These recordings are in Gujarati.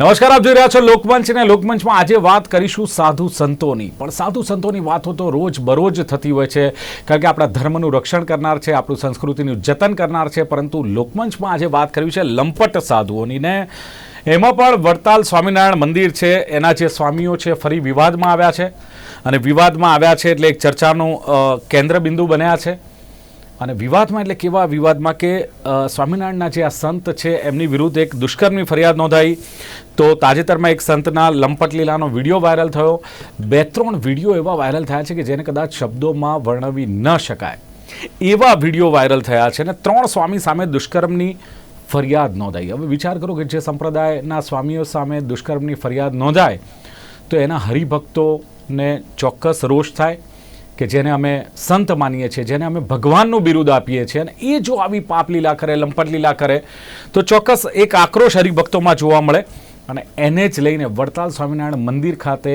નમસ્કાર, આપ જોઈ રહ્યા છો લોકમંચ અને લોકમંચમાં આજે વાત કરીશું સાધુ સંતોની. પણ સાધુ સંતોની વાતો તો રોજ બરોજ થતી હોય છે, કારણ કે આપણા ધર્મનું રક્ષણ કરનાર છે, આપણું સંસ્કૃતિનું જતન કરનાર છે, પરંતુ લોકમંચમાં આજે વાત કરવી છે લંપટ સાધુઓની. ને એમાં પણ વડતાલ સ્વામિનારાયણ મંદિર છે, એના જે સ્વામીઓ છે, ફરી વિવાદમાં આવ્યા છે. અને વિવાદમાં આવ્યા છે એટલે એક ચર્ચાનું કેન્દ્ર કેન્દ્રબિંદુ બન્યા છે. અને વિવાદમાં એટલે કેવા વિવાદમાં કે સ્વામિનારાયણના જે આ સંત છે, એમની વિરુદ્ધ એક દુષ્કર્મની ફરિયાદ નોંધાઈ. તો તાજેતરમાં એક સંતના લંપટ લીલાનો વીડિયો વાયરલ થયો. બે ત્રણ વીડિયો એવા વાયરલ થયા છે કે જેને કદાચ શબ્દોમાં વર્ણવી ન શકાય. એવા વીડિયો વાયરલ થયા છે અને ત્રણ સ્વામી સામે દુષ્કર્મની ફરિયાદ નોંધાઈ. હવે વિચાર કરો કે જે સંપ્રદાયના સ્વામીઓ સામે દુષ્કર્મની ફરિયાદ નોંધાય, તો એના હરિભક્તોને ચોક્કસ રોષ થાય. કે જેને અમે સંત માનીએ છીએ, જેને અમે ભગવાનનું બિરુદ આપીએ છીએ અને એ જો આવી પાપ લીલા કરે, લંપટ લીલા કરે, તો ચોક્કસ એક આક્રોશ હરિભક્તોમાં જોવા મળે. અને એને જ લઈને વડતાલ સ્વામિનારાયણ મંદિર ખાતે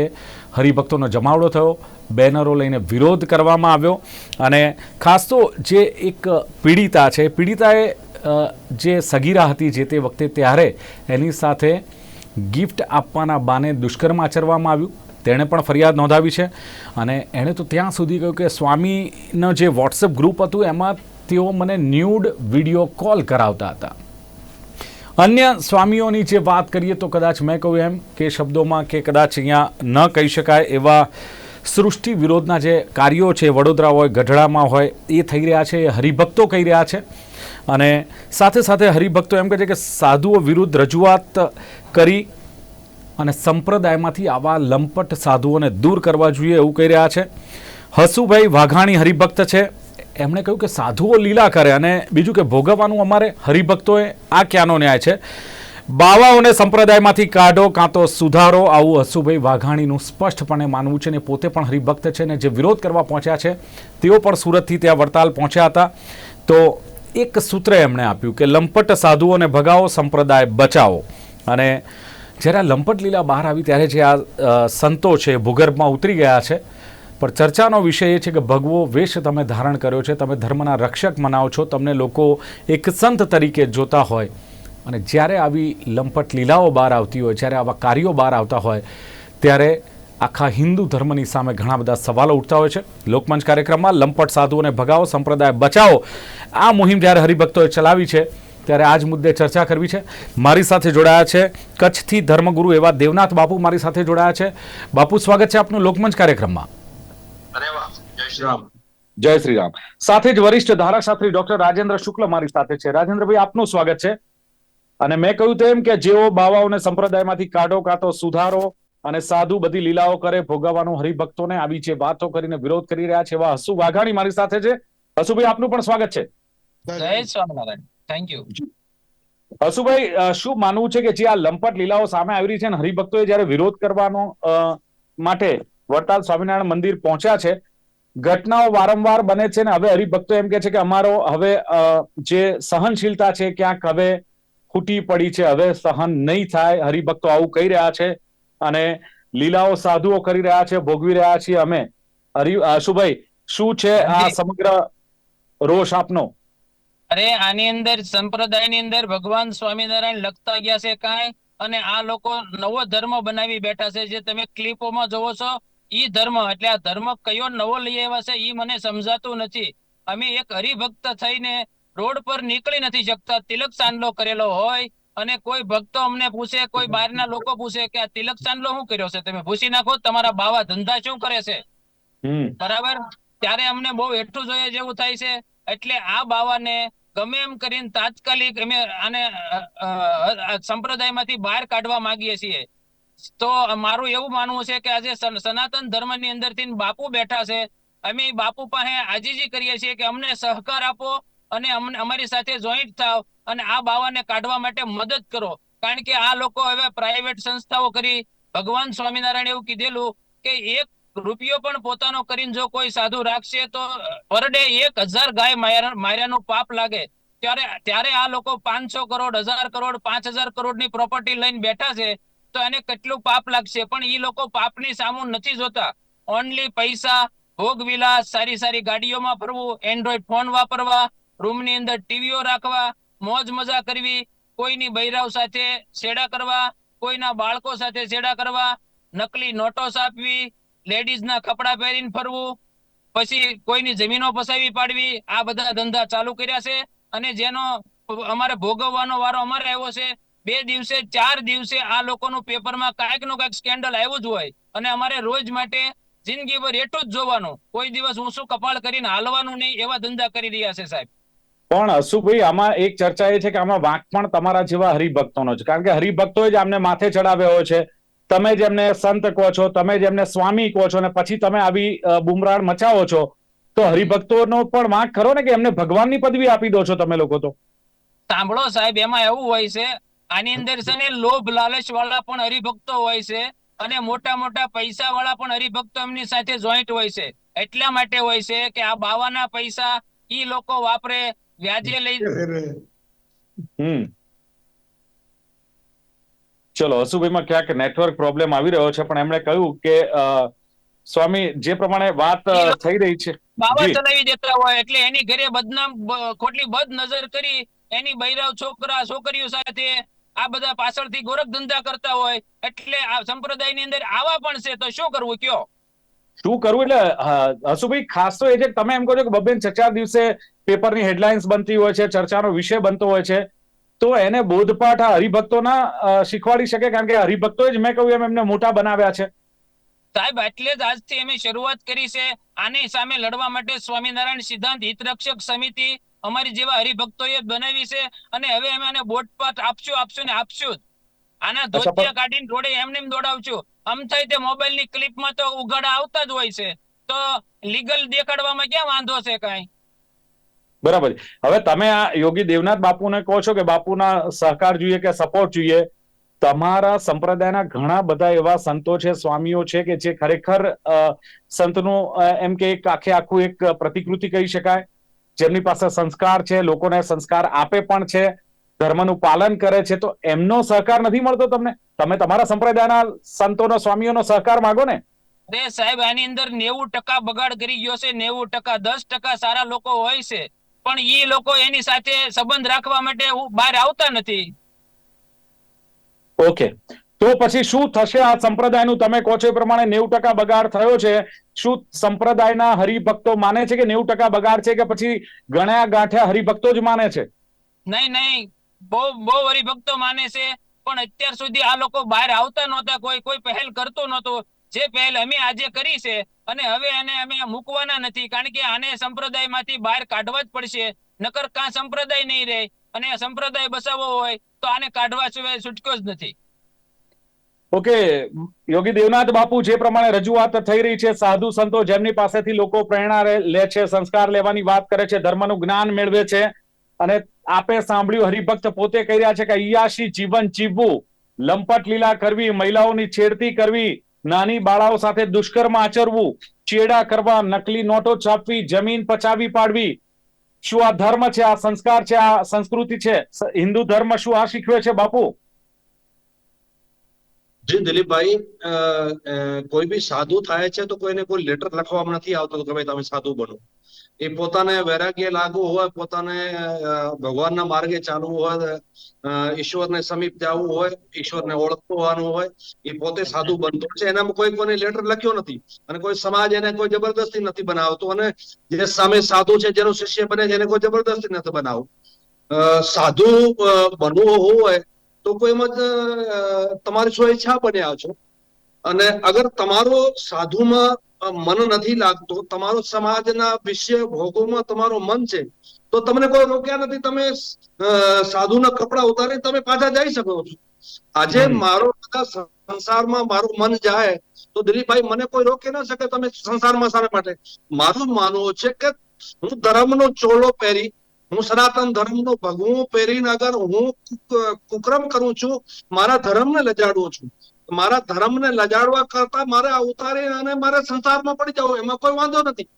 હરિભક્તોનો જમાવડો થયો, બેનરો લઈને વિરોધ કરવામાં આવ્યો. અને ખાસ તો જે એક પીડિતા છે, પીડિતાએ જે સગીરા હતી જે તે વખતે ત્યારે એની સાથે ગિફ્ટ આપવાના બાને દુષ્કર્મ આચરવામાં આવ્યું. તેણે પણ ફરિયાદ નોંધાવી છે. અને એણે તો ત્યાં સુધી કહ્યું કે સ્વામીનો જે વોટ્સએપ ગ્રુપ હતું, એમાં તેઓ મને ન્યૂડ વીડિયો કોલ કરાવતા હતા. અન્ય સ્વામીઓની જે વાત કરીએ તો કદાચ મેં કહ્યું એમ કે શબ્દોમાં કે કદાચ અહીંયા ન કહી શકાય એવા સૃષ્ટિ વિરોધના જે કાર્યો છે, વડોદરા હોય, ગઢડામાં હોય, એ થઈ રહ્યા છે, એ હરિભક્તો કહી રહ્યા છે. અને સાથે સાથે હરિભક્તો એમ કહે છે કે સાધુઓ વિરુદ્ધ રજૂઆત કરી અને સંપ્રદાયમાંથી આવા લંપટ સાધુઓને દૂર કરવા જોઈએ એવું કહી રહ્યા છે. હસુભાઈ વાઘાણી હરિભક્ત છે. એમણે કહ્યું કે સાધુઓ લીલા કરે અને બીજું કે ભોગવવાનું અમારે હરિભક્તોએ આ ક્યાંનો ન્યાય છે? બાવાઓને સંપ્રદાયમાંથી કાઢો કાં તો સુધારો, આવું હસુભાઈ વાઘાણીનું સ્પષ્ટપણે માનવું છે ને પોતે પણ હરિભક્ત છે ને જે વિરોધ કરવા પહોંચ્યા છે, તેઓ પણ સુરતથી ત્યાં વડતાલ પહોંચ્યા હતા. તો એક સૂત્ર એમણે આપ્યું કે લંપટ સાધુઓને ભગાવો, સંપ્રદાય બચાવો. અને જ્યારે આ લંપટ લીલા બહાર આવી ત્યારે જે આ સંતો છે ભૂગર્ભમાં ઉતરી ગયા છે. પણ ચર્ચાનો વિષય એ છે કે ભગવો વેશ તમે ધારણ કર્યો છે, તમે ધર્મના રક્ષક મનાવો છો, તમને લોકો એક સંત તરીકે જોતા હોય. અને જ્યારે આવી લંપટ લીલાઓ બહાર આવતી હોય, જ્યારે આવા કાર્યો બહાર આવતા હોય, ત્યારે આખા હિન્દુ ધર્મની સામે ઘણા બધા સવાલો ઉઠતા હોય છે. લોકમંચ કાર્યક્રમમાં લંપટ સાધુઓને ભગાવો, સંપ્રદાય બચાવો. આ મુહિમ જ્યારે હરિભક્તોએ ચલાવી છે ત્યારે આજ મુદ્દે ચર્ચા કરવી છે. મારી સાથે જોડાયા છે કચ્છથી ધર્મગુરુ એવા દેવનાથ બાપુ મારી સાથે જોડાયા છે. બાપુ સ્વાગત છે આપનું લોકમંચ કાર્યક્રમમાં. જય શ્રી રામ. જય શ્રી રામ. સાથે જ વરિષ્ઠ ધારાશાસ્ત્રી ડોક્ટર રાજેન્દ્ર શુક્લ મારી સાથે છે. રાજેન્દ્રભાઈ આપનું સ્વાગત છે. અને મેં કહ્યું તેમ કે જેઓ બાવાઓને સંપ્રદાયમાંથી કાઢો કાતો સુધારો અને સાધુ બધી લીલાઓ કરે ભોગવવાનું હરિભક્તોને આવી જે વાતો કરીને વિરોધ કરી રહ્યા છે એવા હસુ વાઘાણી મારી સાથે છે. હસુભાઈ આપનું પણ સ્વાગત છે. જય સ્વામિનારાયણ. થેન્ક યુ હસુભાઈ શું માનવું છે કે જે આ લંપટ લીલાઓ સામે આવી રહી છે અને હરિભક્તોએ જ્યારે વિરોધ કરવાનો માટે વડતાલ સ્વામિનારાયણ મંદિર પહોંચ્યા છે ઘટનાઓ વારંવાર બને છે ને હવે હરિભક્તો એમ કે છે કે અમારો હવે જે સહનશીલતા છે ક્યાંક હવે ખૂટી પડી છે હવે સહન નહીં થાય હરિભક્તો આવું કહી રહ્યા છે અને લીલાઓ સાધુઓ કરી રહ્યા છે ભોગવી રહ્યા છીએ અમે. હરિ અશુભાઈ શું છે આ સમગ્ર રોષ આપનો? અરે આની અંદર સંપ્રદાયની અંદર ભગવાન સ્વામિનારાયણ લખતા ગયા છે કાંઈ? અને આ લોકો નવો ધર્મ બનાવી બેઠા છે જે તમે ક્લિપોમાં જોવો છો ઈ ધર્મ એટલે આ ધર્મ કયો નવો લઈ આવ્યા છે ઈ મને સમજાતું નથી. અમે એક હરિભક્ત થઈને રોડ પર નીકળી નથી શકતા. તિલક ચાંદલો કરેલો હોય અને કોઈ ભક્તો અમને પૂછે કોઈ બહારના લોકો પૂછે કે આ તિલક ચાંદલો શું કર્યો છે? તમે પૂછી નાખો તમારા બાવા ધંધા શું કરે છે? બરાબર? ત્યારે અમને બહુ એટલું જોઈએ જેવું થાય છે. એટલે આ બાવાને ગમે એમ કરીને તાત્કાલિક અમે આને સંપ્રદાયમાંથી બહાર કાઢવા માંગીએ છીએ. તો મારું એવું માનવું છે કે આજે સનાતન ધર્મની અંદરથી બાપુ બેઠા છે. અમે બાપુ પાસે આજીજી કરીએ છીએ કે અમને સહકાર આપો અને અમને, અમારી સાથે જોઈન્ટ થાવ અને આ બાવાને કાઢવા માટે મદદ કરો. કારણ કે આ લોકો હવે પ્રાઇવેટ સંસ્થાઓ કરી. ભગવાન સ્વામિનારાયણ એવું કીધેલું કે એક રૂપિયો પણ પોતાનો કરીને જો કોઈ સાધુ રાખશે તો પર એક હજાર ગાય માર્યાનું પાપ લાગે. ત્યારે ત્યારે આ લોકો પાંચસો કરોડ, હજાર કરોડ, પાંચ હજાર કરોડની પ્રોપર્ટી લઈને બેઠા છે, તો એને કેટલું પાપ લાગશે? પણ એ લોકો પાપની સામુ નથી જોતા. ઓનલી પૈસા, ભોગ વિલાસ, સારી સારી ગાડીઓમાં ફરવું એન્ડ્રોઈડ ફોન વાપરવા, રૂમની અંદર ટીવીઓ રાખવા, મોજ મજા કરવી, કોઈની બૈરાવ સાથે છેડા કરવા, કોઈના બાળકો સાથે છેડા કરવા, નકલી નોટો આપવી લેડીઝના કપડાં પહેરીને ફરવું, પછી કોઈની જમીનો ફસાવી પાડવી, આ બધા ધંધા ચાલુ કર્યા છે. અને જેનો અમારે ભોગવવાનો વારો અમારે આવ્યો છે, બે દિવસે, ચાર દિવસે આ લોકોનું પેપરમાં કાંઈકનું કાંઈક સ્કેન્ડલ આવ્યું જ હોય. અને અમારે રોજ માટે જિંદગીભર એટલું જ જોવાનું, કોઈ દિવસ ઊંચું કપાળ કરીને હાલવાનું નહીં એવા ધંધા કરી રહ્યા છે સાહેબ. પણ અશુભાઈ આમાં એક ચર્ચા એ છે કે આમાં વાંક પણ તમારા જેવા હરિભક્તોનો છે. કારણ કે હરિભક્તોએ જ આમને માથે ચડાવ્યો છે. તમે જેમને સંત કહો છો તમે જેમને સ્વામી કહો છો અને પછી તમે આવી બુમરાણ મચાવો છો તો હરિભક્તોનો પણ વાંક ખરો ને કે એમને ભગવાનની પદવી આપી દો છો તમે લોકો તો? સાંભળો સાહેબ એમાં એવું હોય છે આની અંદર છે ને લોભ લાલચ વાળા પણ હરિભક્તો હોય છે અને મોટા મોટા પૈસા વાળા પણ હરિભક્તો એમની સાથે જોઈન્ટ હોય છે. એટલા માટે હોય છે કે આ બાવાના પૈસા ઈ લોકો વાપરે વ્યાજે લઈ હમ. ચલો હસુભાઈમાં ક્યાંક નેટવર્ક પ્રોબ્લેમ આવી રહ્યો છે પણ એમણે કહ્યું કે સ્વામી જે પ્રમાણે વાત થઈ રહી છે. બાવા ચલાવી દેતા હોય એટલે એની ઘરે બદનામ ખોટલી બદ નજર કરી એની બૈરાવ છોકરા છોકરીઓ સાથે આ બધા પાછળથી ગોરખ ધંધા કરતા હોય એટલે આ સંપ્રદાયની અંદર આવા પણ છે તો શું કરવું કયો? શું કરવું? એટલે હસુભાઈ ખાસ તો એ છે તમે એમ કહો છો કે બબેન ચર્ચા ચાર દિવસે પેપરની હેડલાઇન્સ બનતી હોય છે ચર્ચાનો વિષય બનતો હોય છે. તો એને બોધપાઠ આ હરિભક્તોના શીખવાડી શકે કારણ કે હરિભક્તો જ મેં કહ્યું એમ એમને મોટા બનાવ્યા છે. સાહેબ એટલે જ આજથી અમે શરૂઆત કરી છે. આની સામે લડવા માટે સ્વામિનારાયણ સિદ્ધાંત હિતરક્ષક સમિતિ અમારી જેવા હરિભક્તોએ બનાવી છે અને હવે અમે આને બોટપાઠ આપશું આપશું ને આપશું આના ધોતિયા કાઢીને રોડે એમને એમ દોડાવશું આમ થાય તે મોબાઈલની ક્લિપમાં તો ઉઘાડા આવતા જ હોય છે. તો લીગલ દેખાડવામાં ક્યાં વાંધો છે કાંઈ? બરાબર. હવે તમે આ યોગી દેવનાથ બાપુને કહો છો કે બાપુના સહકાર જોઈએ કે સપોર્ટ જોઈએ? તમારા સંપ્રદાયના ઘણા બધા એવા સંતો છે, સ્વામીઓ છે કે જે ખરેખર સંતનું એમ કે એક આખે આખું એક પ્રતિકૃતિ કહી શકાય? જેમની પાસે સંસ્કાર છે, લોકોને સંસ્કાર આપે પણ છે, ધર્મનું પાલન કરે છે, તો એમનો સહકાર નથી મળતો તમને? તમે તમારા સંપ્રદાયના સંતોનો, સ્વામીઓનો સહકાર માગો ને? અરે સાહેબ, આની અંદર નેવું ટકા બગાડ કરી ગયો છે, નેવું ટકા, દસ ટકા સારા લોકો હોય છે. પણ એ લોકો એની સાથે સંબંધ રાખવા માટે બહાર આવતા નથી. ઓકે. તો પછી શું થશે આ સંપ્રદાયનું? તમે કહો છો એ પ્રમાણે નેવું ટકા બગાડ થયો છે. શું સંપ્રદાયના હરિભક્તો માને છે કે નેવું ટકા બગાડ છે કે પછી ગણ્યા ગાંઠ્યા હરિભક્તો જ માને છે? નહીં નહીં. બહુ બહુ હરિભક્તો માને છે પણ અત્યાર સુધી આ લોકો બહાર આવતા નહોતા કોઈ કોઈ પહેલ કરતો નહોતો. જે પહેલ અમે આજે કરી છે અને હવે એને અમે મૂકવાના નથી, કારણ કે આને સંપ્રદાયમાંથી બહાર કાઢવા જ પડશે. નકર કાં સંપ્રદાય નહીં રહે અને સંપ્રદાય બસાવવો હોય તો આને કાઢવા સિવાય છૂટકો જ નથી. ઓકે, યોગી દેવનાથ બાપુ, જે પ્રમાણે રજૂઆત થઈ રહી છે, સાધુ સંતો જેમની પાસેથી લોકો પ્રેરણા લે છે, સંસ્કાર લેવાની વાત કરે છે, ધર્મનું જ્ઞાન મેળવે છે, અને આપે સાંભળ્યું, હરિભક્ત પોતે કહી રહ્યા છે કે અયાશી જીવન જીવવું, લંપટ લીલા કરવી, મહિલાઓની છેડતી કરવી નાની બાળાઓ સાથે દુષ્કર્મ આચરવું, ચેડા કરવા, નકલી નોટો છાપવી, જમીન પચાવી પાડવી. શું આ ધર્મ છે? આ સંસ્કાર છે? આ સંસ્કૃતિ છે? હિન્દુ ધર્મ શું આ શીખવે છે બાપુ? જી દિલીપભાઈ કોઈ બી સાધુ થાય છે તો કોઈને કોઈ લેટર લખવામાં નથી આવતો કે ભાઈ તમે સાધુ બનો. એ પોતાને વૈરાગ્ય લાગુ હોય, પોતાને ભગવાનના માર્ગે ચાલવું હોય ઈશ્વરને સમીપ જવું હોય, ઈશ્વરને ઓળખવાનું હોય, એ પોતે સાધુ બનતો છે. એનામાં કોઈ કોઈને લેટર લખ્યો નથી અને કોઈ સમાજ એને કોઈ જબરદસ્તી નથી બનાવતો અને જે સામે સાધુ છે, જેનો શિષ્ય બને છે, એને કોઈ જબરદસ્તી નથી બનાવવું સાધુ બનવું હોય તો કોઈ મત તમારી સ્વેચ્છા બન્યા છો? અને અગર તમારો સાધુમાં મન નથી લાગતો તમારો સમાજના વિષય ભોગોમાં તમારો મન છે તો તમને કોઈ રોક્યા નથી તમે સાધુના કપડા ઉતારી તમે પાછા જઈ શકો છો. આજે મારો બધા સંસારમાં મારું મન જાય તો દિલીપભાઈ મને કોઈ રોકી ન શકે તમે સંસારમાં સારા માટે. મારું માનવું છે કે હું ધર્મનો ચોળો પહેરી હું સનાતન ધર્મનો ભગવું પહેરીને અગર હું કુક્રમ કરું છું મારા ધર્મને લજાડું છું. મારા ધર્મને લજાડવા કરતા મારે આ ઉતારી અને મારે સંસારમાં પડી જવું એમાં કોઈ વાંધો નથી.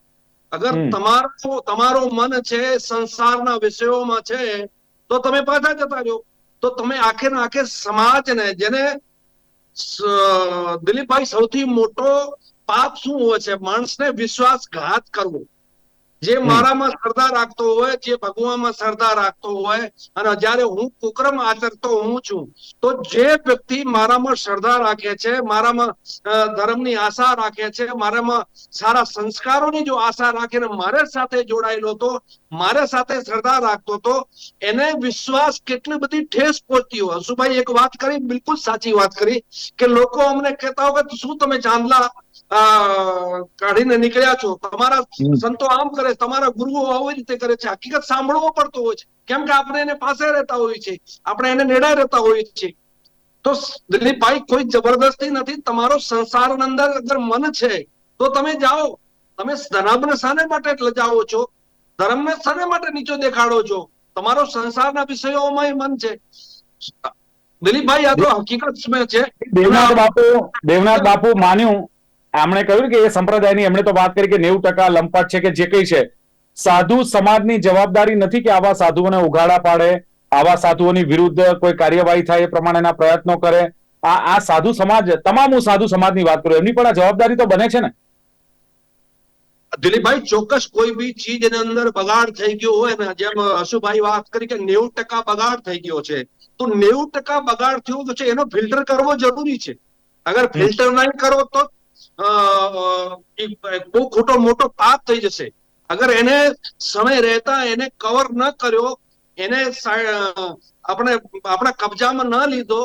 અગર તમારો તમારો મન છે સંસારના વિષયોમાં છે તો તમે પાછા જતા રહ્યો તો તમે આખે ને આખે સમાજને જેને દિલીપભાઈ સૌથી મોટો પાપ શું હોય છે? માણસને વિશ્વાસઘાત કરવો. જે મારામાં શ્રદ્ધા રાખતો હોય જે ભગવાનમાં શ્રદ્ધા રાખતો હોય અને જ્યારે હું કુકર્મ આચરતો હું છું તો જે વ્યક્તિ મારામાં શ્રદ્ધા રાખે છે મારામાં ધર્મની આશા રાખે છે મારામાં સારા સંસ્કારોની જો આશા રાખીને મારે સાથે જોડાયેલો તો મારે સાથે શ્રદ્ધા રાખતો હતો. એને વિશ્વાસ કેટલી બધી ઠેસ પહોંચતી હોય. હસુભાઈ એક વાત કરી બિલકુલ સાચી વાત કરી કે લોકો અમને કહેતા હોય કે શું તમે ચાંદલા કાઢીને નીકળ્યા છો? તમારા સંતો આમ કરે તમારા ગુરુઓ આવી રીતે કરે છે. હકીકત સાંભળવો પડતો હોય છે. કેમ કે આપણે એને પાસે રહેતા હોઈએ છીએ આપણે એને નેડા રહેતા હોઈએ છીએ તો દિલીપભાઈ કોઈ જબરદસ્તી નથી. તમારો સંસાર અંદર અગર મન છે તો તમે જાઓ. તમે ધનાબને શાને માટે લજાવો છો? ધર્મને શાને માટે નીચો દેખાડો છો? તમારો સંસારના વિષયોમાં મન છે. દિલીપભાઈ, આ તો હકીકત છે. દેવનાથ બાપુ દેવનાથ બાપુ માન્યું. એમણે કહ્યું કે એ સંપ્રદાયની એમણે તો વાત કરી કે નેવું ટકા લંપાટ છે કે જે કઈ છે. સાધુ સમાજની જવાબદારી નથી કે આવા સાધુઓને ઉઘાડા પાડે, આવા સાધુઓની વિરુદ્ધ કોઈ કાર્યવાહી થાય એ પ્રમાણેના પ્રયત્નો કરે. આ આ સાધુ સમાજ, તમામ હું સાધુ સમાજની વાત કરું, એમની પણ આ જવાબદારી તો બને છે ને? દિલીપભાઈ, ચોક્કસ કોઈ બી ચીજ એની અંદર બગાડ થઈ ગયો હોય ને જેમ હસુભાઈ વાત કરી કે નેવું ટકા બગાડ થઈ ગયો છે, તો નેવું ટકા બગાડ થયો છે, એનો ફિલ્ટર કરવો જરૂરી છે. અગર ફિલ્ટર નહીં કરો તો બહુ ખોટો મોટો પાપ થઈ જશે. અગર એને સમય રહેતા એને કવર ન કર્યો, એને આપણે, આપણા કબજામાં ન લીધો,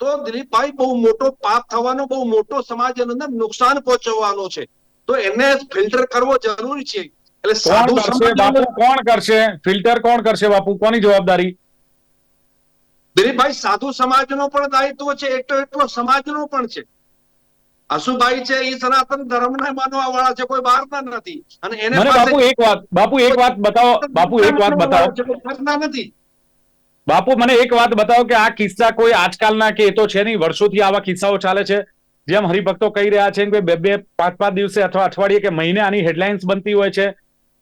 તો દિલીપભાઈ બહુ મોટો પાપ થવાનો, બહુ મોટો સમાજ અંદર નુકસાન પહોંચવાનો છે. તો એને ફિલ્ટર કરવો જરૂરી છે. એટલે સાધુ બાપુ? કોણ કરશે? ફિલ્ટર કોણ કરશે બાપુ? કોની જવાબદારી? દિલીપભાઈ સાધુ સમાજનો પણ દાયિત્વ છે એટલો એટલો સમાજનો પણ છે. અશુભાઈ છે એ સનાતન ધર્મના માનવા વાળા છે કોઈ બહારના નથી. અને એને બાપુ એક વાત બાપુ એક વાત બતાવો બાપુ એક વાત બતાવો. નથી. બાપુ મને એક વાત બતાવો કે આ કિસ્સા કોઈ આજકાલના કે એ તો છે નહીં વર્ષોથી આવા કિસ્સાઓ ચાલે છે. જેમ હરિભક્તો કહી રહ્યા છે કે બે બે પાંચ પાંચ દિવસે અથવા અઠવાડિયે કે મહિને આની હેડલાઇન્સ બનતી હોય છે,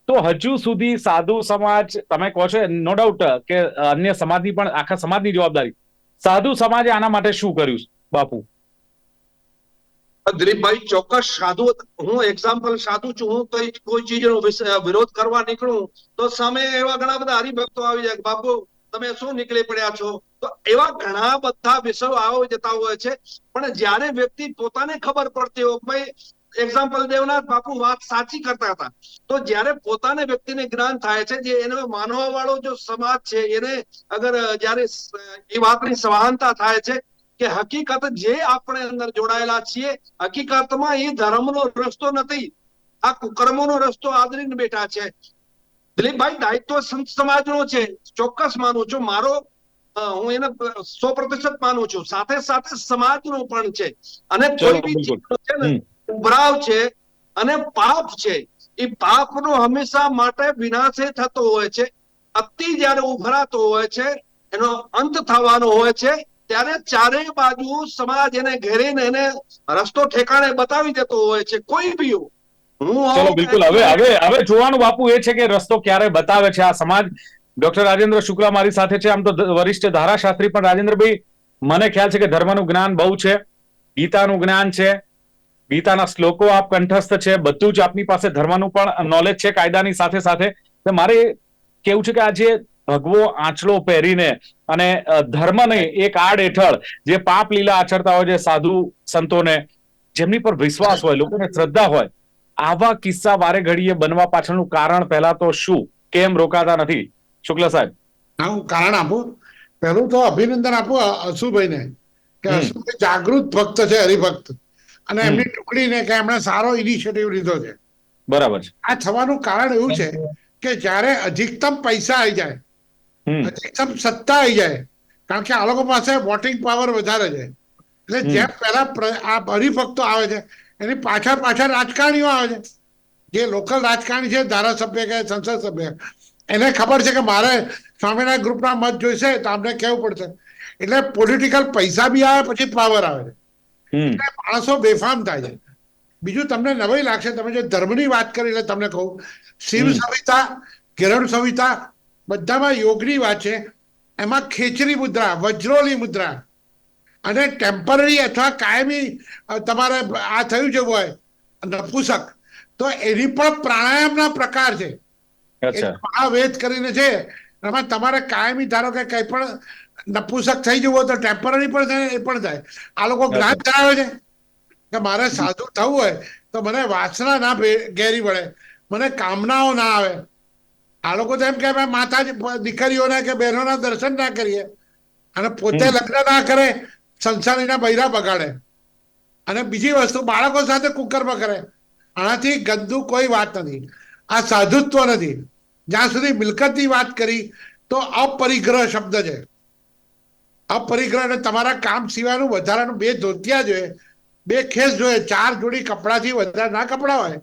તો હજુ સુધી સાધુ સમાજ, તમે કહો છો નો ડાઉટ કે અન્ય સમાજની પણ આખા સમાજની જવાબદારી. સાધુ સમાજે આના માટે શું કર્યું બાપુ? દિલીપભાઈ, ચોક્કસ સાધુ, હું એક્ઝામ્પલ સાધુ છું, હું કઈ કોઈ ચીજનો વિરોધ કરવા નીકળું, તો સામે એવા ઘણા બધા હરિભક્તો આવી જાય બાપુ તમે શું નીકળી પડ્યા છો? તો એવા ઘણા બધા વિષયો આવો જતા હોય છે. પણ જ્યારે વ્યક્તિ પોતાને ખબર પડતી હોય, ભાઈ એક્ઝામ્પલ દેવનાથ બાપુ વાત સાચી કરતા હતા. તો જ્યારે પોતાને વ્યક્તિને જ્ઞાન થાય છે, જે એને માનવા વાળો જો સમાજ છે, એને અગર જ્યારે એ વાતની સભાનતા થાય છે કે હકીકત જે આપણે અંદર જોડાયેલા છીએ, હકીકતમાં એ ધર્મનો રસ્તો નથી. આ કુકર્મોનો રસ્તો આદરીને બેઠા છે. દિલીપભાઈ દાયિત્વ સંત સમાજનો છે. ચોક્કસ માનું છું. મારો હું એને સો પ્રતિશત માનું છું. સાથે સાથે સમાજનો પણ છે. અને કોઈ બી છે ને ઉભરાવ છે અને પાપ છે એ પાપનો હંમેશા માટે વિનાશે થતો હોય છે. અતિ જ્યારે ઉભરાતો હોય છે એનો અંત થવાનો હોય છે ત્યારે ચારેય બાજુ સમાજ એને ઘેરીને એને રસ્તો ઠેકાણે બતાવી દેતો હોય છે. કોઈ બી ચલો બિલકુલ. હવે હવે હવે જોવાનું બાપુ એ છે કે રસ્તો ક્યારે બતાવે છે આ સમાજ. ડોક્ટર રાજેન્દ્ર શુક્લા મારી સાથે છે. આમ તો વરિષ્ઠ ધારાશાસ્ત્રી પણ રાજેન્દ્રભાઈ મને ખ્યાલ છે કે ધર્મનું જ્ઞાન બહુ છે ગીતાનું જ્ઞાન છે ગીતાના શ્લોકો આપ કંઠસ્થ છે બધું જ આપની પાસે ધર્મનું પણ નોલેજ છે કાયદાની સાથે સાથે. મારે કેવું છે કે આ જે ભગવો આંચળો પહેરીને અને ધર્મ નહીં એક આડ હેઠળ જે પાપ લીલા આચરતા હોય છે સાધુ સંતોને જેમની પર વિશ્વાસ હોય લોકોને શ્રદ્ધા હોય આવા કિસ્સા વારે ઘડીએ બનવા પાછળનું કારણ પહેલા તો શું? કેમ રોકાતા નથી? શુક્લા સાહેબ. હા હું કારણ આપું. પહેલું તો અભિનંદન આપું અશુભાઈને કે અશુભાઈ જાગૃત ભક્ત છે હરિભક્ત. અને એમની ટુકડીને કે એમણે સારો ઇનિશિયેટિવ લીધો છે. બરાબર છે. આ થવાનું કારણ એવું છે કે જ્યારે અધિકતમ પૈસા આવી જાય અધિકતમ સત્તા આવી જાય કારણ કે આ લોકો પાસે વોટિંગ પાવર વધારે છે. એટલે જેમ પહેલા આ હરિભક્તો આવે છે એની પાછા પાછા રાજકારણીઓ આવે છે. જે લોકલ રાજકારણી છે ધારાસભ્ય કે સંસદ સભ્ય. એને ખબર છે કે મારે સ્વામિનારાયણ ગ્રુપના મત જોઈશે તો આમને કહેવું પડશે. એટલે પોલિટિકલ પૈસા બી આવે પછી પાવર આવે છે. માણસો બેફામ થાય છે. બીજું તમને નવાઈ લાગશે તમે જે ધર્મની વાત કરી એટલે તમને કહું. શિવ સવિતા સંહિતા કિરણ સંહિતા બધામાં યોગની વાત છે. એમાં ખેચરી મુદ્રા વજ્રોલી મુદ્રા. અને ટેમ્પરરી અથવા કાયમી તમારે આ થયું છે હોય નપુસક તો એની પણ પ્રાણાયામના પ્રકાર છે. મહાવેદ કરીને છે. એમાં તમારે કાયમી ધારો કે કઈ પણ નપુસક થઈ જવું હોય તો ટેમ્પરરી પણ થાય એ પણ થાય. આ લોકો જ્ઞાન ધરાવે છે કે મારે સાધુ થવું હોય તો મને વાસના ના ઘેરી વળે મને કામનાઓ ના આવે. આ લોકો તો એમ કે માતાજી દીકરીઓના કે બહેનોના દર્શન ના કરીએ અને પોતે લગ્ન ના કરે સંસારીના બૈરા બગાડે. અને બીજી વસ્તુ બાળકો સાથે કુકર્મ કરે. આનાથી ગંદુ કોઈ વાત નથી. આ સાધુત્વ નથી. જ્યાં સુધી મિલકતની વાત કરી તો અપરિગ્રહ શબ્દ છે. અપરિગ્રહ અને તમારા કામ સિવાયનું વધારાનું બે ધોતિયા જોઈએ બે ખેસ જોઈએ ચાર જોડી કપડાથી વધારે ના કપડા હોય.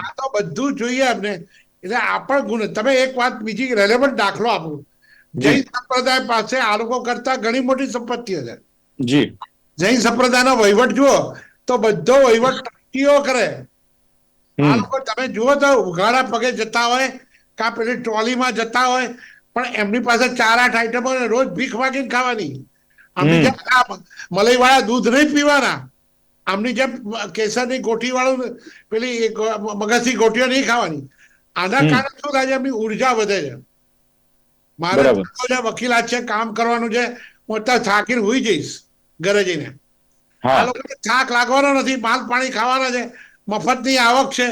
આ તો બધું જોઈએ અમને એટલે આ પણ ગુણ. તમે એક વાત બીજી રેલેવન્ટ દાખલો આપો. જૈન સંપ્રદાય પાસે આ લોકો કરતા ઘણી મોટી સંપત્તિ છે. જી. જૈન સંપ્રદાયનો વહીવટ જુઓ તો બધો વહીવટ ટકીઓ કરે. આ લોકો તમે જુઓ તો ઉઘાડા પગે જતા હોય કા પેલી ટ્રોલીમાં જતા હોય પણ એમની પાસે ચાર આઠ આઈટમો રોજ ભીખ માગીને ખાવાની. આમની. જેમ આ મલાઈવાળા દૂધ નહીં પીવાના આમની જેમ કેસરની ગોઠી વાળું પેલી મગજની ગોઠીઓ નહીં ખાવાની. આના. કારણે શું થાય છે? એમની ઊર્જા વધે છે. મારે વકીલાત છે કામ કરવાનું છે હું અત્યારે થાકીને હોઈ જઈશ. ઘરે જઈને. આ લોકોને થાક લાગવાનો નથી માલ પાણી ખાવાના છે મફતની આવક છે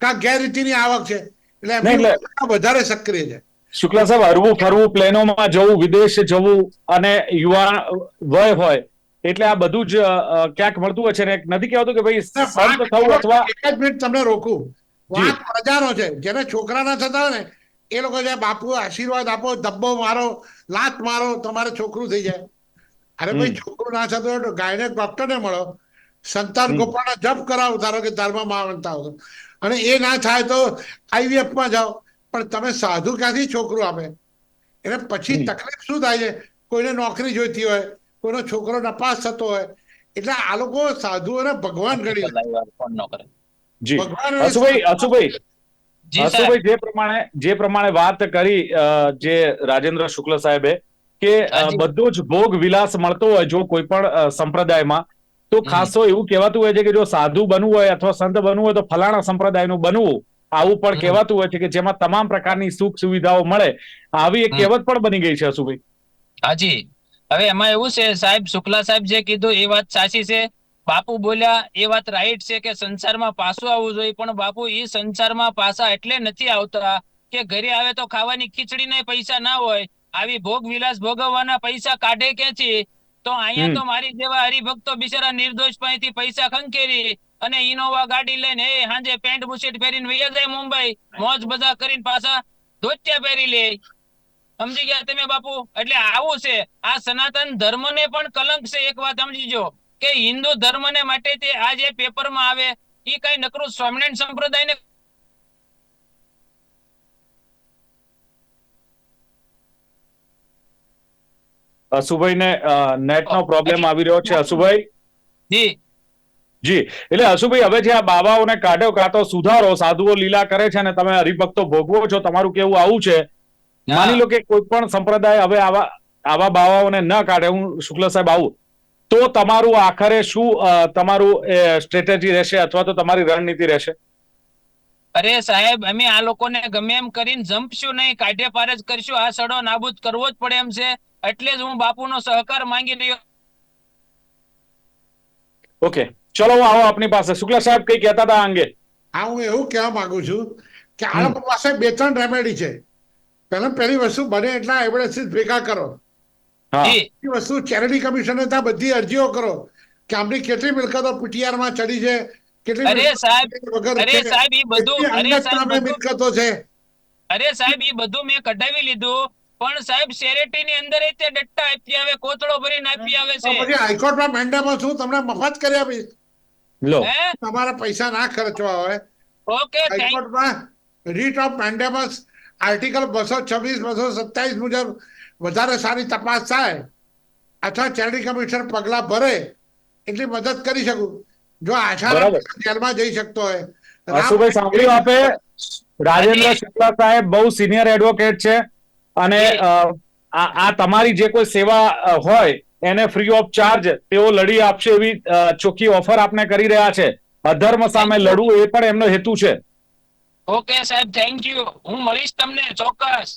કાં ગેરરીતિની આવક છે. એટલે વધારે સક્રિય છે. શુક્લા સાહેબ હરવું ફરવું પ્લેનોમાં જવું વિદેશ જવું અને યુવા વય હોય એટલે આ બધું જ ક્યાંક મળતું હોય છે ને નથી કહેવાતું કે ભાઈ સંત થવું અથવા એક જ મિનિટ તમને રોકું. વાત પ્રજાનો છે જેને છોકરા ના થતા હોય ને એ લોકો જે બાપુ આશીર્વાદ આપો ધબ્બો મારો લાત મારો તમારે છોકરું થઈ જાય. અરે ભાઈ છોકરો ના થતો હોય તો ગાયનેક ડોક્ટરને મળો. સંતાન હમ. જપ કરાવો ધારો કે ધર્મ માનતા હો અને એ ના થાય તો IVF માં જાઓ. પણ તમે સાધુ ક્યાંથી છોકરો આપે? એટલે પછી તકલીફ શું થાય છે? કોઈને નોકરી જોઈતી હોય કોઈનો છોકરો નપાસ થતો હોય. એટલે આ લોકો સાધુઓને ભગવાન ગણી લે. ફોન ન કરે. જી. ભગવાન અશુભાઈ અશુભાઈ જી જે પ્રમાણે જે પ્રમાણે વાત કરી જે રાજેન્દ્ર શુક્લ સાહેબે કે બધો જ ભોગ વિલાસ મળતો હોય જો કોઈ પણ સંપ્રદાયમાં. તો ખાસો એવું કહેવાતું હોય છે કે જો સાધુ બનવું હોય અથવા સંત બનવું હોય તો ફલાણા સંપ્રદાયનું બનવું. આવું પણ. કહેવાતું હોય છે કે જેમાં તમામ પ્રકારની સુખ સુવિધાઓ મળે. આવી એક કહેવત પણ બની ગઈ છે અશુભાઈ હાજી. હવે એમાં એવું છે સાહેબ શુક્લા સાહેબ જે કીધું એ વાત સાચી છે. બાપુ બોલ્યા એ વાત રાઈટ છે કે સંસારમાં પાછું આવવું જોઈએ પણ બાપુ એ સંસારમાં પાછા એટલે નથી આવતા કે ઘરે આવે તો ખાવાની ખીચડી પૈસા ના હોય આવી ભોગ વિલાસ ભોગવવાના પૈસા કાઢે ક્યાંથી તો અહીંયા તો મારી જેવા હરિભક્તો બિચારા નિર્દોષ પાસેથી પૈસા ખંખેરી અને ઇનોવા ગાડી લઈને એ હાંજે પેન્ટ બુશેટ પહેરીને વયા જાય મુંબઈ. મોજ બધા કરીને પાછા ધોતિયા પહેરી લે. સમજી ગયા તમે બાપુ? એટલે આવું છે. આ સનાતન ધર્મને પણ કલંક છે એક વાત સમજીજો. કે હિન્દુ ધર્મને માટે તે આ જે પેપરમાં આવે. એ કઈ નકરું સ્વામિનારાયણ સંપ્રદાયને હસુભાઈને નેટનો પ્રોબ્લેમ આવી રહ્યો છે. અશુભાઈ? જી. જી. એટલે અશુભાઈ હવે જે આ બાબાઓને કાઢો કાં તો સુધારો સાધુઓ લીલા કરે છે અને તમે હરિભક્તો ભોગવો છો તમારું કેવું આવું છે? માની લો કે કોઈ પણ સંપ્રદાય હવે આવા આવા બાવાઓને ન કાઢે હું શુક્લ સાહેબ આવું. તો તમારું આખરે શું તમારું સ્ટ્રેટેજી રહેશે અથવા તો તમારી રણનીતિ રહેશે? અરે સાહેબ અમે આ લોકોને ગમે એમ કરીને જંપશું નહીં કાઢે પાર જ કરશું. આ સડો નાબૂદ કરવો જ પડે એમ છે. એટલે જ હું બાપુનો સહકાર માંગી રહ્યો. ઓકે ચલો હું આવો આપની પાસે. શુક્લા સાહેબ કઈ કહેતા હતા અંગે? હા હું એવું કહેવા માંગુ છું કે આ લોકો પાસે બે ત્રણ રેમેડી છે. પહેલા પહેલી વસ્તુ બને એટલા એવિડન્સીસ ભેગા કરો. બીજી વસ્તુ ચેરિટી કમિશને ત્યાં બધી અરજીઓ કરો કે આમની કેટલી મિલકતો પીટીઆરમાં ચડી છે કેટલી અરે સાહેબ, અરે છે, સાહેબ ઈ બધું અરે સાહેબ નામે મિલકતો છે? અરે સાહેબ એ બધું મેં કઢાવી લીધું. પણ સાહેબ શેરેટી ની અંદર એ તે ડટ્ટા આપી આવે કોથળો ભરીને આપી આવે છે. પછી હાઈકોર્ટમાં મેન્ડેમાં શું તમને મફત કરી આપી? લો. તમારા પૈસા ના ખર્ચવા હોય ઓકે હાઈકોર્ટમાં રીટ ઓફ મેન્ડેમસ આર્ટિકલ બસો છવ્વીસ બસો સત્તાવીસ મુજબ વધારે સારી તપાસ થાય અથવા ચેરિટી કમિશનર પગલા ભરે એટલી મદદ કરી શકું. જો આશા જેલમાં જઈ શકતો હોય. હસુભાઈ સાંભળ્યું આપે? રાજેન્દ્ર શુક્લા સાહેબ બહુ સિનિયર એડવોકેટ છે. અને આ આ તમારી જે કોઈ સેવા હોય એને ફ્રી ઓફ ચાર્જ તેઓ લડી આપશે એવી ચોખ્ખી ઓફર આપને કરી રહ્યા છે. અધર્મ સામે લડવું એ પણ એમનો હેતુ છે. ઓકે સાહેબ થેન્ક યુ હું મળીશ તમને ચોક્કસ.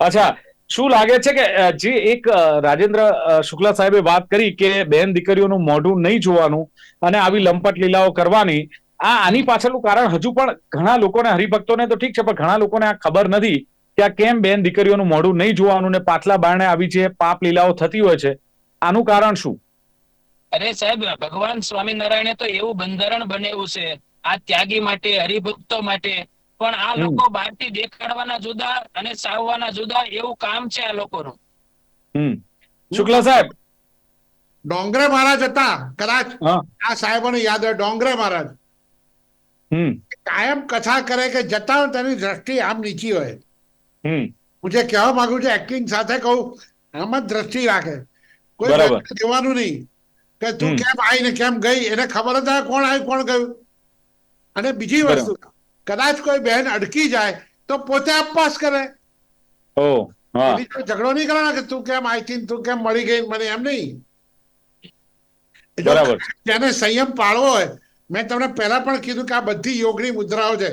અચ્છા શું લાગે છે કે જે એક રાજેન્દ્ર શુક્લા સાહેબે વાત કરી કે બેન દીકરીઓનું મોઢું નહીં જોવાનું અને આવી લંપટ લીલાઓ કરવાની આ આની પાછળનું કારણ હજુ પણ ઘણા લોકોને હરિભક્તોને તો ઠીક છે પણ ઘણા લોકોને આ ખબર નથી. આ કેમ બેન દીકરીઓનું મોઢું નહીં જોવાનું ને પાછલા બારણે આવી જે પાપ લીલાઓ થતી હોય છે આનું કારણ શું? અરે સાહેબ ભગવાન સ્વામિનારાયણે તો એવું બંધારણ બનેવું છે આ ત્યાગી માટે હરિભક્તો માટે પણ આ લોકો બહારથી દેખાડવાના જુદા અને સાવવાના જુદા એવું કામ છે આ લોકોનું. હમ. શુક્લા સાહેબ. ડોંગરે મહારાજ હતા કદાચ હા. આ સાહેબોને યાદ હોય ડોંગરે મહારાજ. હમ. કાયમ કથા કરે કે જતા તેની દ્રષ્ટિ આમ નીચી હોય. હું જે કહેવા માંગુ છું? એક્ટિંગ સાથે કહું આમાં દ્રષ્ટિ રાખે. કોઈ. જોવાનું નહીં. કે તું કેમ આવી ને કેમ ગઈ? એને ખબર જ કોણ આવ્યું કોણ ગયું. અને બીજી વસ્તુ કદાચ કોઈ બહેન અડકી જાય તો પોતે અપવાસ કરે. ઝઘડો નહીં કરવાનો કે તું કેમ આવી હતી તું કેમ મળી ગઈ મને એમ નહીં. જેને સંયમ પાળવો હોય મેં તમને પહેલા પણ કીધું કે આ બધી યોગની મુદ્રાઓ છે.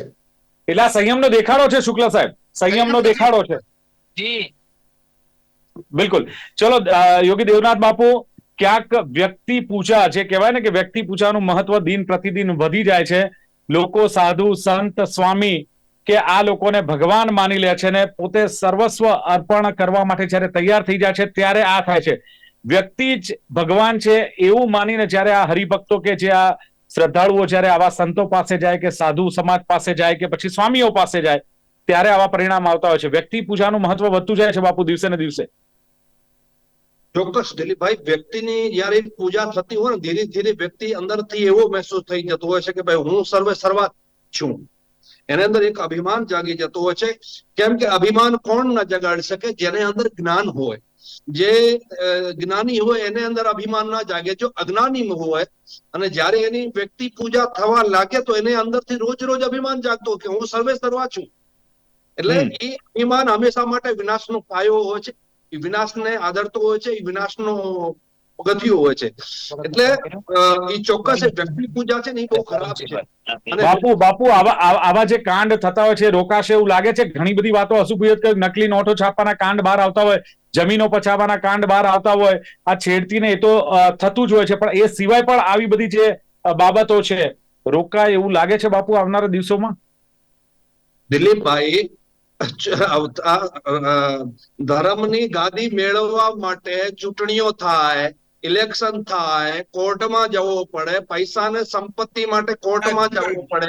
એટલે આ સંયમનો દેખાડો છે શુક્લા સાહેબ. સંયમનો દેખાડો છે. જી. બિલકુલ. ચલો યોગી દેવનાથ બાપુ ક્યાંક વ્યક્તિ પૂજા જે કહેવાય ને કે વ્યક્તિ પૂજાનું મહત્વ દિન પ્રતિદિન વધી જાય છે. લોકો સાધુ સંત સ્વામી કે આ લોકોને ભગવાન માની લે છે ને પોતે સર્વસ્વ અર્પણ કરવા માટે જ્યારે તૈયાર થઈ જાય છે ત્યારે આ થાય છે. વ્યક્તિ જ ભગવાન છે એવું માનીને જ્યારે આ હરિભક્તો કે જે આ શ્રદ્ધાળુઓ જ્યારે આવા સંતો પાસે જાય કે સાધુ સમાજ પાસે જાય કે પછી સ્વામીઓ પાસે જાય ત્યારે આવા પરિણામ આવતા હોય છે. વ્યક્તિ પૂજાનું મહત્વ વધતું જાય છે બાપુ, દિવસે ને દિવસે. ચોક્કસ, દિલીપભાઈ, વ્યક્તિની જયારે પૂજા થતી હોય ને, ધીરે ધીરે વ્યક્તિ અંદરથી એવો મહેસૂસ થઈ જતો હોય છે કે ભાઈ હું સર્વે સર્વા છું. એની અંદર એક અભિમાન જાગી જતો હોય છે. કેમ કે અભિમાન કોણ ન જગાડી શકે? જેને અંદર જ્ઞાન હોય. જે જ્ઞાની હોય, એને અંદર અભિમાન ના જાગે. જો અજ્ઞાની હોય અને જ્યારે એની વ્યક્તિ પૂજા થવા લાગે તો એને અંદરથી રોજ રોજ અભિમાન જાગતો કે હું સર્વે સર્વા છું. એટલે એ અભિમાન હંમેશા માટે વિનાશનો પાયો હોય છે. એ વિનાશને આદરતો હોય છે એ વિનાશનો પગથિયો હોય છે. એટલે એ ચોક્કસ વ્યક્તિ પૂજા છે ને એ બહુ ખરાબ છે. બાપુ બાપુ આવા આવા જે કાંડ થતા હોય છે રોકાશે એવું લાગે છે? ઘણી બધી વાતો અશુભ કે નકલી નોટો છાપવાના કાંડ બહાર આવતા હોય જમીનો પચાવવાના કાંડ બહાર આવતા હોય આ છેડતી ને એ તો થતું જ હોય છે. પણ એ સિવાય પણ આવી બધી જે બાબતો છે રોકાય એવું લાગે છે બાપુ આવનારા દિવસોમાં? દિલીપભાઈ ધર્મની ગાદી મેળવવા માટે ચૂંટણીઓ થાય ઇલેક્શન થાય કોર્ટમાં જવું પડે પૈસા ને સંપત્તિ માટે કોર્ટમાં જવું પડે.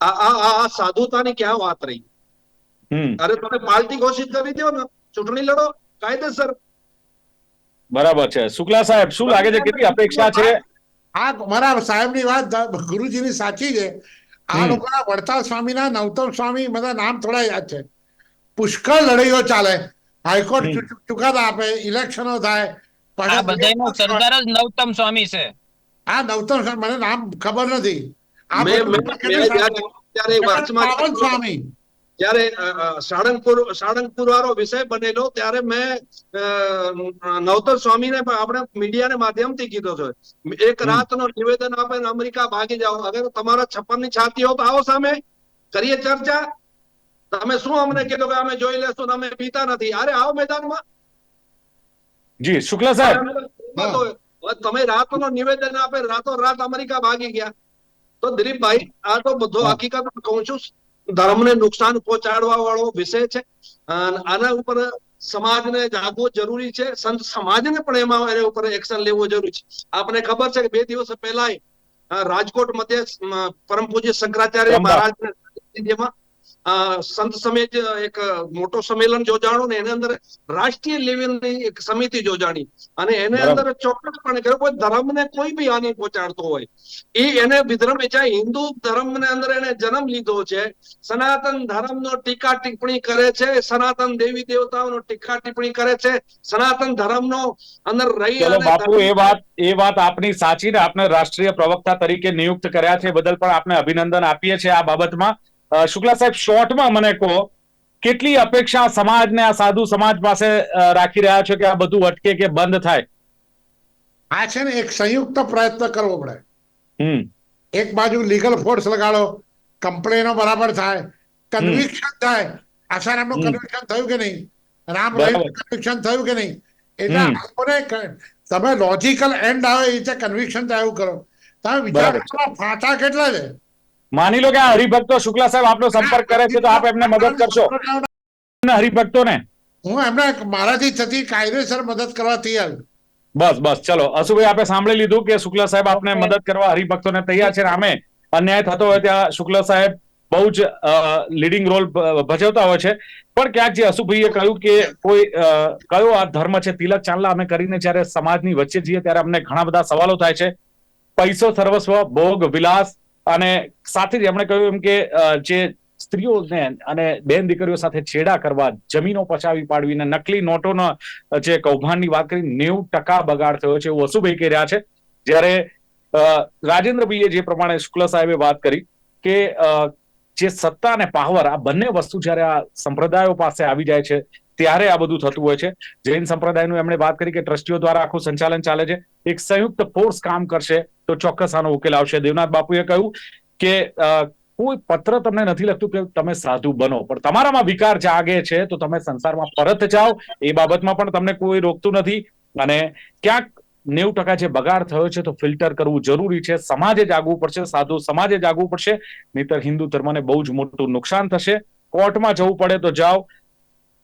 આ આ આ આ સાધુતાની ક્યાં વાત રહી? અરે તમે પાર્ટી ઘોષિત કરી દો ને. ચૂંટણી લડો કાયદેસર. બરાબર છે. શુક્લા સાહેબ શું લાગે છે? કેટલી અપેક્ષા છે? આ મારા સાહેબની વાત ગુરુજી ગુરુજીની સાચી છે. આ. લોકોના વડતાલ સ્વામીના નવતમ સ્વામી બધા નામ થોડા યાદ છે. પુષ્કળ લડાઈઓ ચાલે. હાઈકોર્ટ ચુકાદા આપે ઇલેક્શનો થાય બધાનો સરદાર જ નવતમ સ્વામી છે. આ નવતમ મને નામ ખબર નથી. સ્વામી. જ્યારે સાળંગપુર સાળંગપુર વાળો વિષય બનેલો ત્યારે મેં નવતર સ્વામીને પણ આપણે મીડિયાને માધ્યમથી કીધો છે. એક રાત રાતનો નિવેદન આપે અમેરિકા ભાગી જાઓ. અગર તમારા છપ્પનની છાતી હો તો આવો સામે. કરીએ ચર્ચા. તમે શું અમને કીધું કે અમે જોઈ લેશું ને અમે પીતા નથી? અરે આવો મેદાનમાં. જી શુક્લા સાહેબ. તમે રાતનો નિવેદન આપે રાતો રાત અમેરિકા ભાગી ગયા. તો દિલીપભાઈ આ તો બધો હકીકત કહું છું ધર્મને નુકસાન પહોંચાડવા વાળો વિષય છે. આના ઉપર સમાજને જાગવો જરૂરી છે. સંત સમાજને પણ એમાં એના ઉપર એક્શન લેવું જરૂરી છે. આપને ખબર છે કે બે દિવસ પહેલા રાજકોટ મધ્ય પરમ પૂજ્ય શંકરાચાર્ય. મહારાજ જેમાં સંત સમેત એક મોટો સંમેલન યોજાણું ને એની અંદર રાષ્ટ્રીય લેવલની એક સમિતિ યોજાણી અને એને અંદર ચોક્કસપણે કહ્યું કોઈ ધર્મને કોઈ બી હાનિ પહોંચાડતો હોય. એ એને વિધર્મ ચાહે હિન્દુ ધર્મને અંદર એને જન્મ લીધો છે સનાતન ધર્મનો ટીકા ટિપ્પણી કરે છે સનાતન દેવી દેવતાઓનો ટીકા ટિપ્પણી કરે છે સનાતન ધર્મનો અંદર રહી અને બાપુ એ વાત એ વાત આપની સાચી ને આપને રાષ્ટ્રીય પ્રવક્તા તરીકે નિયુક્ત કર્યા છે બદલ પણ આપને અભિનંદન આપીએ છીએ આ બાબતમાં. શુક્લા સાહેબ શોર્ટમાં મને કહો કેટલી અપેક્ષા સમાજને આ સાધુ સમાજ પાસે રાખી રહ્યા છો કે આ બધું અટકે કે બંધ થાય? આ છે ને એક સંયુક્ત પ્રયત્ન કરવો પડે. હમ. એક બાજુ લીગલ ફોર્સ લગાડો કમ્પ્લેનો બરાબર થાય કન્વિક્શન થાય. આસારામનું કન્વિક્શન થયું કે નહીં? રામ. કન્વિક્શન થયું કે નહીં? એટલે. લોકોને તમે લોજિકલ એન્ડ આવે એ રીતે કન્વિક્શન થાય એવું કરો. તમે વિચાર ફાટા કેટલા છે? માની લો કે આ હરિભક્તો શુક્લા સાહેબ આપનો સંપર્ક કરે છે તો આપ એમને મદદ કરશો. હરિભક્તોને? હું એમને મારાથી થતી કાયદેસર મદદ કરવા તૈયાર બસ બસ ચલો. અશુભાઈ આપે સાંભળી લીધું કે શુક્લા સાહેબ આપને મદદ કરવા હરિભક્તોને તૈયાર છે રામે અન્યાય થતો હોય ત્યાં શુક્લા સાહેબ બહુ જ લીડિંગ રોલ ભજવતા હોય છે. પણ ક્યાંક જે અશુભાઈએ કહ્યું કે કોઈ કયો આ ધર્મ છે? તિલક ચાંદલા અમે કરીને જ્યારે સમાજની વચ્ચે જઈએ ત્યારે અમને ઘણા બધા સવાલો થાય છે. પૈસો સર્વસ્વ ભોગ વિલાસ અને સાથે જ એમણે કહ્યું એમ કે જે સ્ત્રીઓને અને બેન દીકરીઓ સાથે છેડા કરવા, જમીનો પચાવી પાડવીને નકલી નોટોનો જે કૌભાંડની વાત કરી, નેવું ટકા બગાડ થયો છે એવું વસુભાઈ કહી રહ્યા છે. જ્યારે રાજેન્દ્રભાઈએ જે પ્રમાણે શુક્લ સાહેબે વાત કરી કે જે સત્તા અને પાવર આ બંને વસ્તુ જ્યારે આ સંપ્રદાયો પાસે આવી જાય છે ત્યારે આ બધું થતું હોય છે. જૈન સંપ્રદાયનું એમણે વાત કરી કે ટ્રસ્ટીઓ દ્વારા આખું સંચાલન ચાલે છે. એક સંયુક્ત ફોર્સ કામ કરશે તો ચોક્કસ આનો ઉકેલ આવશે. દેવનાથ બાપુએ કહ્યું કે કોઈ પત્ર તમને નથી લખતું કે તમે સાધુ બનો. પણ તમારામાં વિકાર જાગે છે તો તમે સંસારમાં પરત જાઓ. એ બાબતમાં પણ તમને કોઈ રોકતું નથી. અને ક્યાંક નેવું ટકા જે બગાડ થયો છે તો ફિલ્ટર કરવું જરૂરી છે. સમાજે જાગવું પડશે, સાધુ સમાજે જાગવું પડશે. નહીતર હિન્દુ ધર્મને બહુ જ મોટું નુકસાન થશે. કોર્ટમાં જવું પડે તો જાઓ.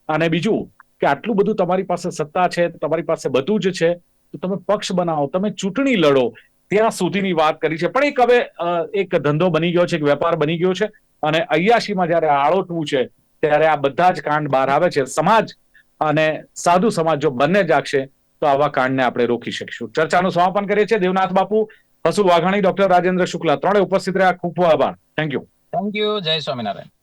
અને બીજું કે આટલું બધું તમારી પાસે સત્તા છે તમારી પાસે બધું જ છે, તો તમે પક્ષ બનાવો, તમે ચૂંટણી લડો, ત્યાં સુધીની વાત કરી છે. પણ એક હવે એક ધંધો બની ગયો છે, એક વેપાર બની ગયો છે, અને અયાશીમાં જયારે આળોટવું છે, ત્યારે આ બધા જ કાંડ બહાર આવે છે. સમાજ અને સાધુ સમાજ જો બંને જાગશે, તો આવા કાંડને આપણે રોકી શકીશું. ચર્ચાનું સમાપન કરીએ છીએ. દેવનાથ બાપુ હસુ વાઘાણી, ડોક્ટર રાજેન્દ્ર શુક્લા ત્રણે ઉપસ્થિત રહ્યા. ખૂબ ખૂબ આભાર. થેન્ક યુ થેન્ક યુ જય સ્વામિનારાયણ.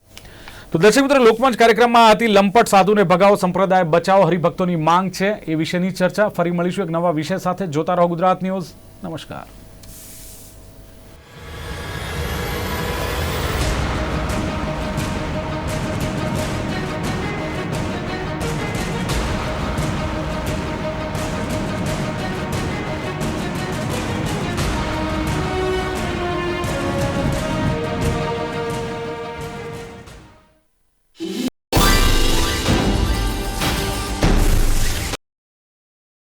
તો દર્શક મિત્રો, લોકમંચ કાર્યક્રમમાં હતી લંપટ સાધુને ભગાવો, સંપ્રદાય બચાવો, હરિભક્તોની માંગ છે એ વિશેની ચર્ચા. ફરી મળીશું એક નવા વિષય સાથે. જોતા રહો ગુજરાત ન્યૂઝ. નમસ્કાર.